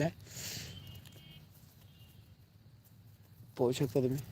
आहे पाहू शकता तुम्ही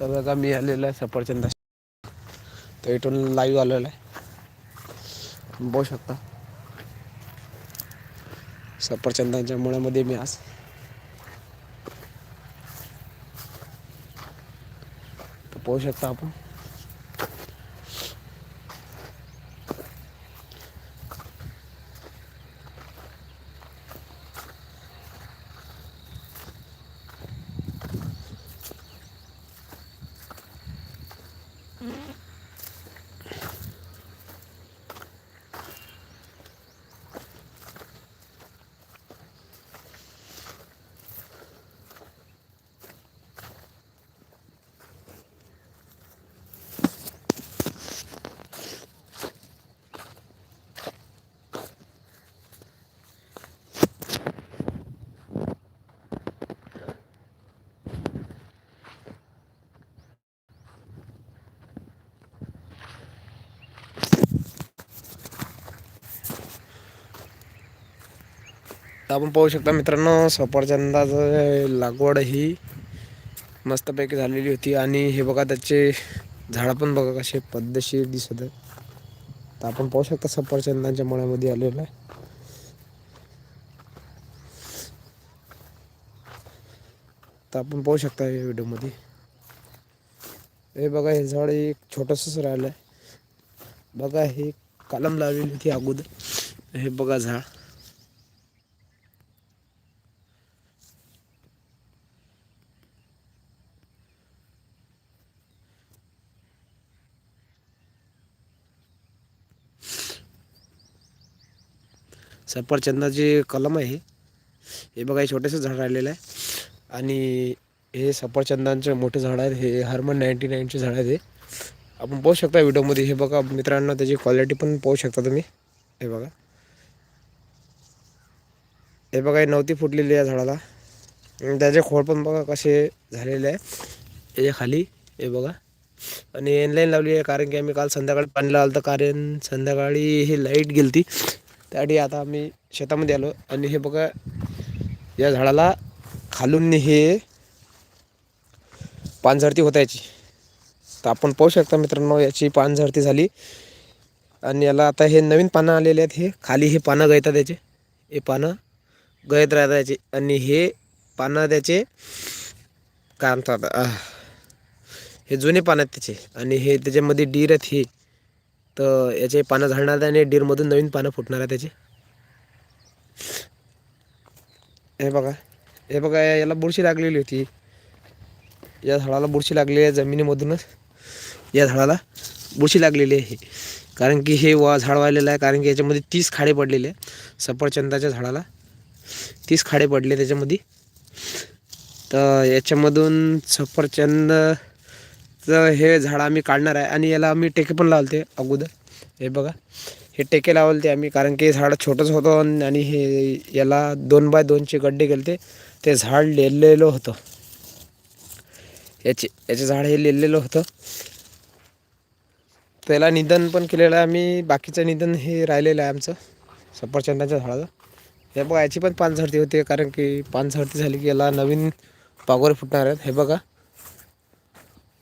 तर बघा मी आलेलो आहे सफरचंदा. तर इथून लाईव्ह आलेला आहे. बघू शकता. सफरचंदाच्या मुळामध्ये मी आज तर पाहू शकता आपण. आपण पाहू शकता मित्रांनो सफरचंदाचं लागवड ही मस्तपैकी झालेली होती आणि हे बघा त्याचे झाडं पण बघा कसे पद्धतशीर दिसत आहे तर आपण पाहू शकता सफरचंदाच्या मळ्यामध्ये आलेलं आहे. तर आपण पाहू शकता या व्हिडिओमध्ये. हे बघा हे झाड एक छोटंसंच राहिलं आहे बघा हे कलम लावलेली होती अगोदर. हे बघा झाड. सफरचंदाची कलम आहे हे बघा हे छोटेसं झाड राहिलेलं आहे. आणि हे सफरचंदांचे मोठे झाड आहेत हे हरमन नाईन्टी नाईनचे झाड आहेत हे. आपण पाहू शकता व्हिडिओमध्ये हे बघा मित्रांनो त्याची क्वालिटी पण पाहू शकता तुम्ही. हे बघा. हे बघा हे नव्हती फुटलेली आहे झाडाला. त्याचे खोड पण बघा कसे झालेले आहे. याच्या खाली हे बघा. आणि एनलाईन लावली आहे कारण की आम्ही काल संध्याकाळी पाणी लावलं तर कारण संध्याकाळी हे लाइट गेली त्यासाठी आता आम्ही शेतामध्ये आलो आणि हे बघा या झाडाला खालून हे पानझरती होता याची. तर आपण पाहू शकता मित्रांनो याची पानझरती झाली. आणि याला आता हे नवीन पानं आलेले आहेत हे. खाली हे पानं गळतात त्याचे हे पानं गळत राहतात याचे. आणि हे पानं त्याचे काय म्हणतात हे जुने पानं आहेत त्याचे. आणि हे त्याच्यामध्ये डीर आहेत हे. तर याचे पानं झाडणार आणि डीरमधून नवीन पानं फुटणार आहे त्याचे. हे बघा हे बघा याला बुरशी लागलेली होती. या झाडाला बुरशी लागलेली आहे जमिनीमधूनच. या झाडाला बुरशी लागलेली आहे. कारण की हे वा झाड वाहिलेलं आहे कारण की याच्यामध्ये तीस खाडे पडलेले आहे सफरचंदाच्या झाडाला तीस खाडे पडले त्याच्यामध्ये. तर याच्यामधून सफरचंद तर हे झाड आम्ही काढणार आहे आणि याला आम्ही टेके पण लावलते अगोदर. हे बघा. हे टेके लावलते आम्ही कारण की झाड छोटंच होतं आणि हे याला दोन बाय दोनचे गड्डे गेले ते झाड लेलेलं होतं. याचे याचे झाड हे लिहिलेलं होतं. त्याला निधन पण केलेलं आहे आम्ही. बाकीचं निधन हे राहिलेलं आहे आमचं. सफरचंदाच्या झाडाचं. हे बघा याची पण पानझरती होते कारण की पानझरती झाली की याला नवीन पागोरे फुटणार आहेत. हे बघा.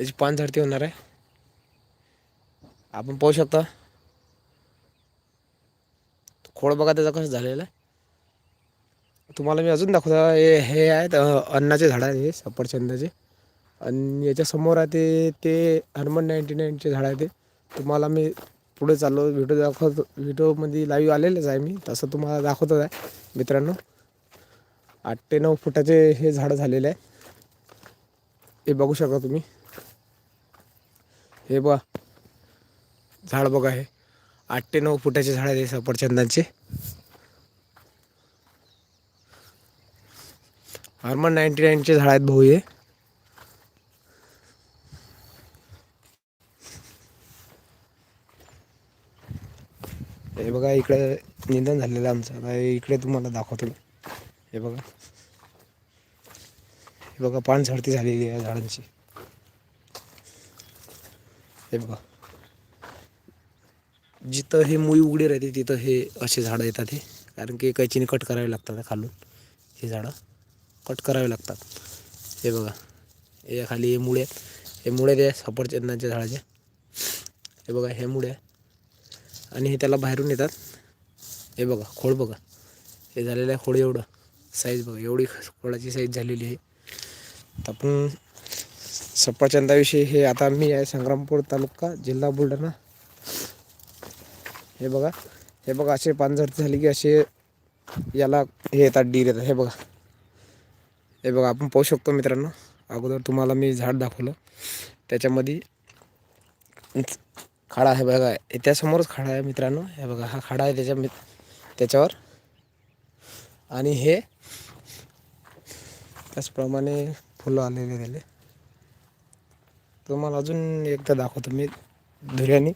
याची पानझडती होणार आहे. आपण पाहू शकता. खोड बघा त्याचा कसं झालेला आहे. तुम्हाला मी अजून दाखवतो. हे हे आहेत अन्नाचे झाड आहे हे सफरचंदाचे. आणि याच्यासमोर आहे ते ते हनुमान नाईन्टी नाईनचे झाड आहे ते. तुम्हाला मी पुढे चाललो व्हिडिओ दाखवतो व्हिडिओमध्ये लाईव्ह आलेलंच आहे मी. तसं तुम्हाला दाखवतच आहे मित्रांनो. आठ ते नऊ फुटाचे हे झाडं झालेले आहे. हे बघू शकता तुम्ही. हे बघा. झाड बघा हे. आठ ते नऊ फुटाचे झाड आहे सफरचंदांचे. हार्मन नाईंटी नाईनचे झाड आहेत भाऊ हे. हे बघा इकडे निंदन झालेलं आमचं. इकडे तुम्हाला दाखवतो मी. हे बघा. हे बघा पान झडती झालेली आहे झाडांची. हे बघा. जिथं हे मुळी उघडी राहते तिथं हे असे झाडं येतात हे. कारण की कैचीने कट करावे लागतात खालून. हे झाडं कट करावे लागतात. हे बघा. हे खाली हे मुळे हे मुळे ते सफरचंदाच्या झाडाचे. हे बघा हे मुळे आणि हे त्याला बाहेरून येतात. हे बघा खोड बघा. हे झालेलं आहे खोड एवढं. साईज बघा एवढी खोडाची साईज झालेली आहे. तर आपण सफरचंदाविषयी हे आता मी आहे संग्रामपूर तालुका जिल्हा बुलढाणा. हे बघा हे बघा असे पानझड झाली की असे याला हे येतात डीर येतात. हे बघा. हे बघा आपण पाहू शकतो मित्रांनो अगोदर तुम्हाला मी झाड दाखवलं. त्याच्यामध्ये खाडा आहे बघा. त्यासमोरच खाडा आहे मित्रांनो. हे बघा हा खाडा आहे त्याच्या त्याच्यावर. आणि हे त्याचप्रमाणे फुलं आलेले त्याले. तुम्हाला अजून एकदा दाखवतो मी धुऱ्याने.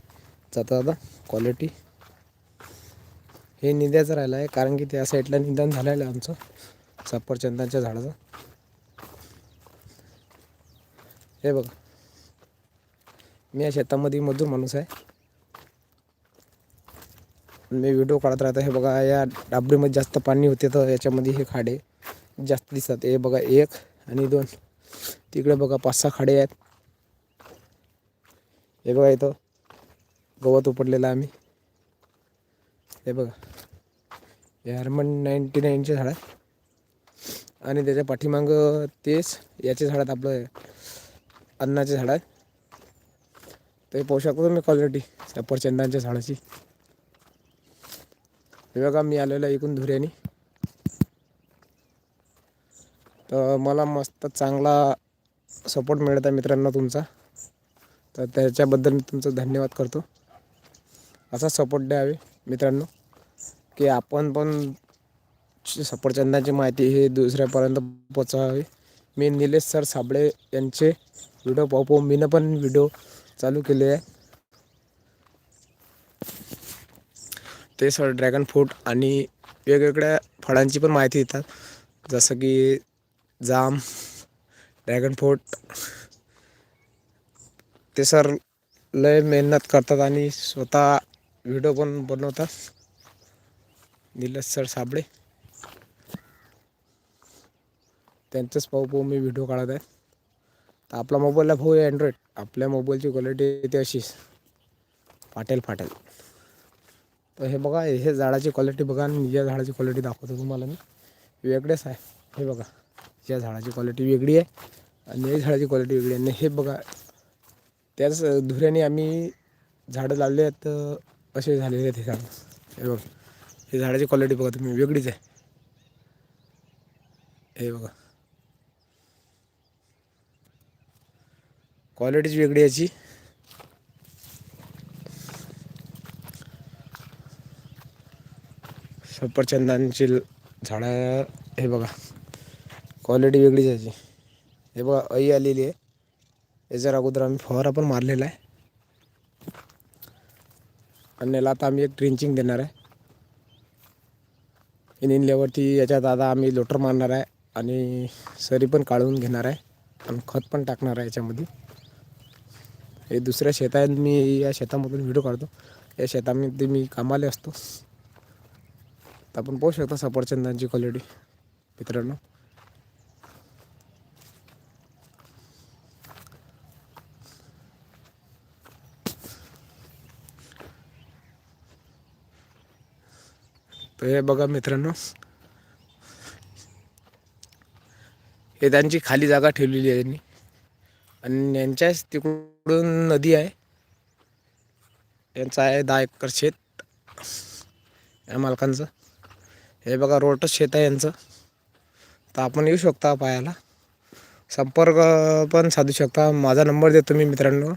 जाता जाता क्वालिटी हे निंद्याचं राहिलं आहे कारण की त्या साईडला निदान झालेलं आहे आमचं सफरचंदाच्या झाडाचं. हे बघा. मी या शेतामध्ये मजूर माणूस आहे. मी व्हिडिओ काढत राहतो. हे बघा या डाबरीमध्ये जास्त पाणी होते तर याच्यामध्ये हे खाडे जास्त दिसतात. हे बघा एक आणि दोन. तिकडे बघा पाच सहा खाडे आहेत. हे बघा इथं गवत उपटलेलं आहे आम्ही. हे बघा. हे हरमन नाईन्टी नाईनचे झाड आहे आणि त्याच्या पाठीमागं तेच याचे झाड आहेत आपलं अन्नाचे झाड आहे ते पाहू शकतो तुम्ही क्वालिटी सफरचंदांच्या झाडाची. हे बघा मी आलेलो आहे इकून धुऱ्याने. तर मला मस्त चांगला सपोर्ट मिळत आहे मित्रांनो तुमचा. तर त्याच्याबद्दल मी तुमचं धन्यवाद करतो. असा सपोर्ट द्यावे मित्रांनो. की आपण पण सफरचंदाची माहिती हे दुसऱ्यापर्यंत पोचावी मी निलेश सर साबळे यांचे व्हिडिओ पाहू पाहू मीनं पण व्हिडिओ चालू केले आहे. ते सर ड्रॅगन फ्रूट आणि वेगवेगळ्या फळांची पण माहिती देतात. जसं की जाम ड्रॅगन फ्रूट ते सर लय मेहनत करतात आणि स्वतः व्हिडिओ पण बनवतात. निलेश सर साबळे. त्यांचंच पाहू पाहू मी व्हिडिओ काढत आहे. तर आपला मोबाईलला भाऊ आहे अँड्रॉईड आपल्या मोबाईलची क्वालिटी येते अशीच. फाटेल फाटेल. तर हे बघा हे झाडाची क्वालिटी बघा आणि या झाडाची क्वालिटी दाखवतो तुम्हाला मी. वेगळेच आहे. हे बघा या झाडाची क्वालिटी वेगळी आहे आणि या झाडाची क्वालिटी वेगळी आहे. आणि हे बघा त्याच धुऱ्याने आम्ही झाडं लावले आहेत असे झालेले आहेत हे झाडं. हे बघा हे झाडाची क्वालिटी बघा तुम्ही वेगळीच आहे. हे बघा. क्वालिटीच वेगळी याची. सफरचंदांची झाडं हे बघा. क्वालिटी वेगळीच याची. हे बघा अई आलेली आहे. याच्या अगोदर आम्ही फवारा पण मारलेला आहे. आणि याला आता आम्ही एक ट्रिंचिंग देणार आहे. इन निनल्यावरती याच्यात आता आम्ही लोटर मारणार आहे आणि सरी पण काढून घेणार आहे. आणि खत पण टाकणार आहे याच्यामध्ये. हे दुसऱ्या शेतात मी या शेतामधून व्हिडिओ काढतो. या शेतामध्ये मी कामाला असतो. तर आपण पाहू शकता सफरचंदांची क्वालिटी मित्रांनो. तर हे बघा मित्रांनो. हे त्यांची खाली जागा ठेवलेली आहे त्यांनी. आणि यांच्याच तिकडून नदी आहे. यांचं आहे दहा एकर शेत. या मालकांचं. हे बघा रोटच शेत आहे यांचं. तर आपण येऊ शकता पायाला संपर्क पण साधू शकता. माझा नंबर देतो मी मित्रांनो.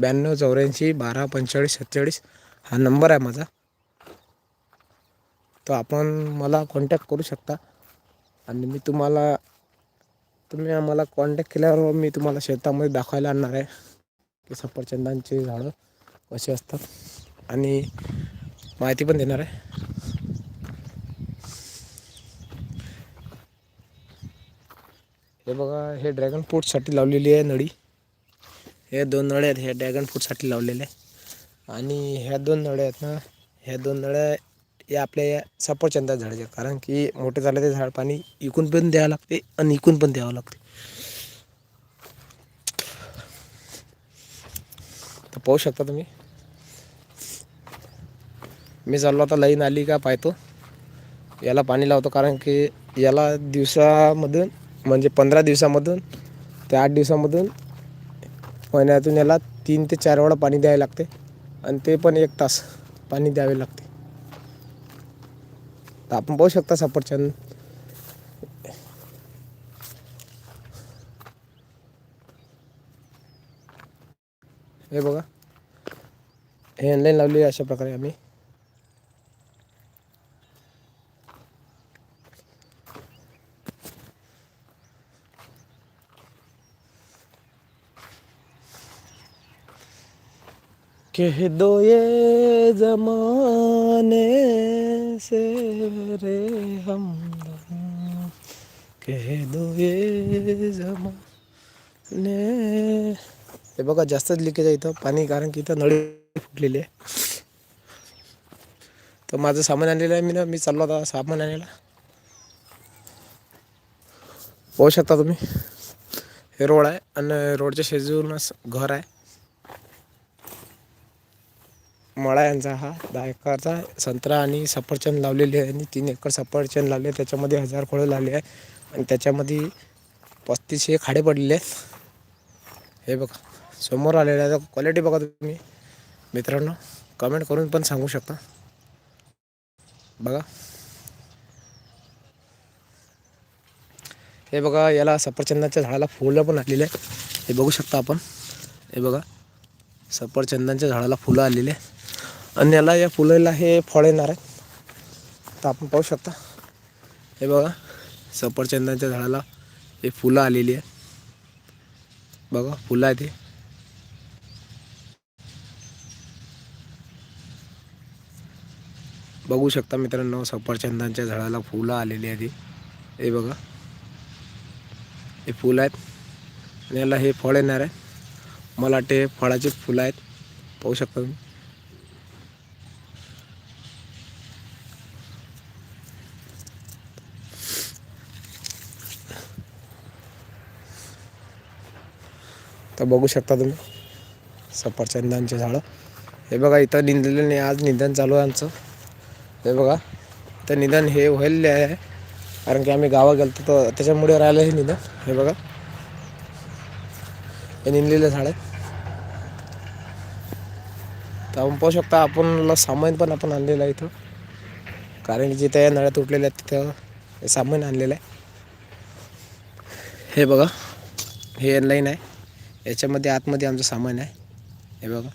ब्याण्णव चौऱ्याऐंशी बारा पंचेचाळीस सत्तेचाळीस. हा नंबर आहे माझा. तर आपण मला कॉन्टॅक्ट करू शकता. आणि मी तुम्हाला तुम्ही आम्हाला कॉन्टॅक्ट केल्यावर मी तुम्हाला शेतामध्ये दाखवायला आणणार आहे. की सफरचंदांची झाडं कशी असतात. आणि माहिती पण देणार आहे. हे बघा हे ड्रॅगन फ्रूटसाठी लावलेली आहे नळी. हे दोन नळे आहेत हे ड्रॅगन फ्रूटसाठी लावलेले आहे. आणि ह्या दोन नळ्या आहेत ना ह्या दोन नळ्या या आपल्या या सफरचंदा झाडाचे कारण की मोठे झाले ते झाड पाणी इकून पण द्यावं लागते आणि इकून पण द्यावं लागते. तर पाहू शकता तुम्ही. मी चाललो आता लाईन आली का पाहतो. याला पाणी लावतो कारण की याला दिवसामधून म्हणजे पंधरा दिवसामधून ते आठ दिवसामधून महिन्यातून याला तीन ते चार वेळा पाणी द्यावे लागते. आणि ते पण एक तास पाणी द्यावे लागते. तर आपण पाहू शकता सफरचंद हे बघा. हे ऑनलाईन लावले अशा प्रकारे आम्ही. कह दो ये जमाने से रे हम कह दो ये जमाने। हे बघा जास्तच लिकेज आहे इथं. पाणी कारण की इथं नळी फुटलेली आहे. तर माझं सामान आणलेलं आहे मी ना. मी चाललो आता सामान आणायला. पाहू शकता तुम्ही. हे रोड आहे आणि रोडच्या शेजूनच घर आहे. मळा यांचा हा दहा एकरचा संत्रा आणि सफरचंद लावलेले आहे आणि तीन एकर सफरचंद लावले त्याच्यामध्ये हजार फळं लावले आहे. आणि त्याच्यामध्ये पस्तीसशे खाडे पडलेले आहेत. हे बघा समोर आलेलं आहे. क्वालिटी बघा तुम्ही. मित्रांनो कमेंट करून पण सांगू शकता. बघा. हे बघा याला सफरचंदाच्या झाडाला फुलं पण आलेले आहे हे बघू शकता आपण. हे बघा सफरचंदांच्या झाडाला फुलं आलेले आहे आणि याला या फुलाला हे फळ येणार आहे तर आपण पाहू शकता. हे बघा सफरचंदाच्या झाडाला हे फुलं आलेली आहे बघा फुलं आहे ते बघू शकता मित्रांनो सफरचंदांच्या झाडाला फुलं आलेली आहे ती हे बघा. हे फुलं आहेत. आणि याला हे फळ येणार आहे मला वाटते फळाचे फुलं आहेत. पाहू शकता तुम्ही. तर बघू शकता तुम्ही. सफरचंदांचे झाडं. हे बघा इथं निंदलेलं नाही. आज निधन चालू आहे आमचं. हे बघा इथं निधन हे व्हायले आहे. कारण की आम्ही गावा गेलो तर त्याच्यामुळे राहिलं हे निधन हे बघा. हे निंदलेलं झाड आहे. तर आपण पाहू शकता आपण सामान पण आपण आणलेलं आहे इथं. कारण की जिथे या नळ्या तुटलेल्या आहेत तिथं सामान आणलेलं आहे. हे बघा हे लाईन आहे. याच्यामध्ये आतमध्ये आमचं सामान आहे. हे बघा.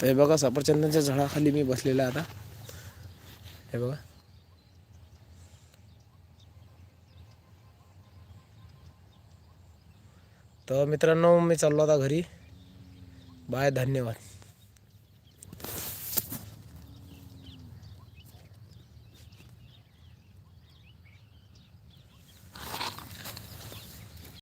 तर हे बघा सफरचंदाच्या झाडाखाली मी बसलेला आता. हे बघा. तर मित्रांनो मी चाललो आता घरी. बाय धन्यवाद.